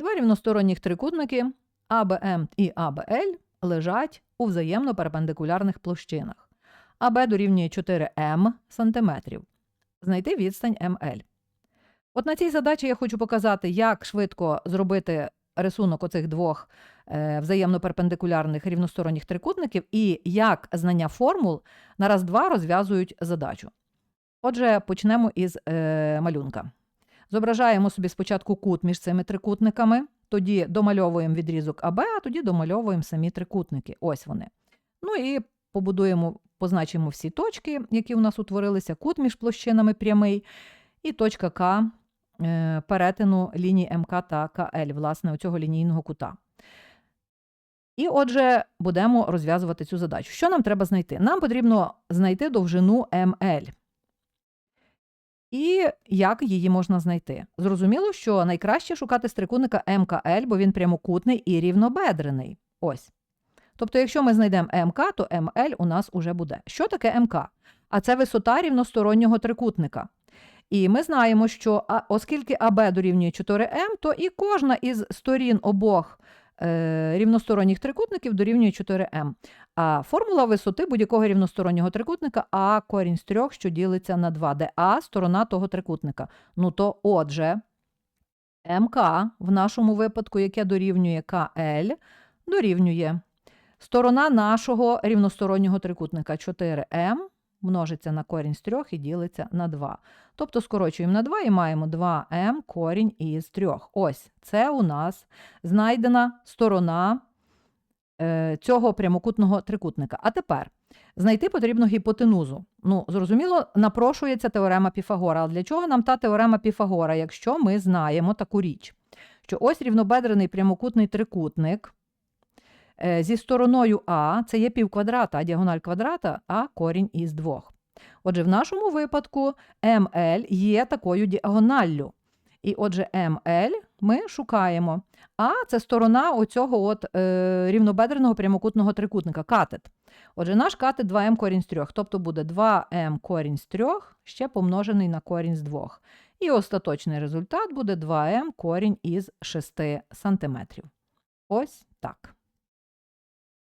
Два рівносторонніх трикутники АБМ і АБЛ лежать у взаємно перпендикулярних площинах. АБ дорівнює 4М сантиметрів. Знайти відстань МЛ. От на цій задачі я хочу показати, як швидко зробити рисунок оцих двох е, взаємно перпендикулярних рівносторонніх трикутників і як знання формул на раз-два розв'язують задачу. Отже, почнемо із е, малюнка. Зображаємо собі спочатку кут між цими трикутниками, тоді домальовуємо відрізок АБ, а тоді домальовуємо самі трикутники. Ось вони. Ну і побудуємо, позначимо всі точки, які у нас утворилися, кут між площинами прямий, і точка К е, перетину лінії МК та КЛ, власне, оцього лінійного кута. І отже, будемо розв'язувати цю задачу. Що нам треба знайти? Нам потрібно знайти довжину МЛ. І як її можна знайти? Зрозуміло, що найкраще шукати трикутника МКЛ, бо він прямокутний і рівнобедрений. Ось. Тобто, якщо ми знайдемо МК, то МЛ у нас уже буде. Що таке МК? А це висота рівностороннього трикутника. І ми знаємо, що оскільки АБ дорівнює 4М, то і кожна із сторін обох рівносторонніх трикутників дорівнює 4М. А формула висоти будь-якого рівностороннього трикутника А корінь з трьох, що ділиться на 2, де А сторона того трикутника. Ну то отже, МК в нашому випадку, яке дорівнює КЛ, дорівнює сторона нашого рівностороннього трикутника 4М множиться на корінь з 3 і ділиться на 2. Тобто скорочуємо на 2 і маємо 2m корінь із 3. Ось це у нас знайдена сторона е, цього прямокутного трикутника. А тепер знайти потрібно гіпотенузу. Ну, зрозуміло, напрошується теорема Піфагора. Але для чого нам та теорема Піфагора, якщо ми знаємо таку річ? Що ось рівнобедрений прямокутний трикутник зі стороною А, це є півквадрата, а діагональ квадрата, а корінь із двох. Отже, в нашому випадку МЛ є такою діагоналлю. І отже, МЛ ми шукаємо. А це сторона оцього от, е, рівнобедреного прямокутного трикутника, катет. Отже, наш катет 2м корінь з 3, тобто буде 2м корінь з 3 ще помножений на корінь з 2. І остаточний результат буде 2м корінь із 6 см. Ось так.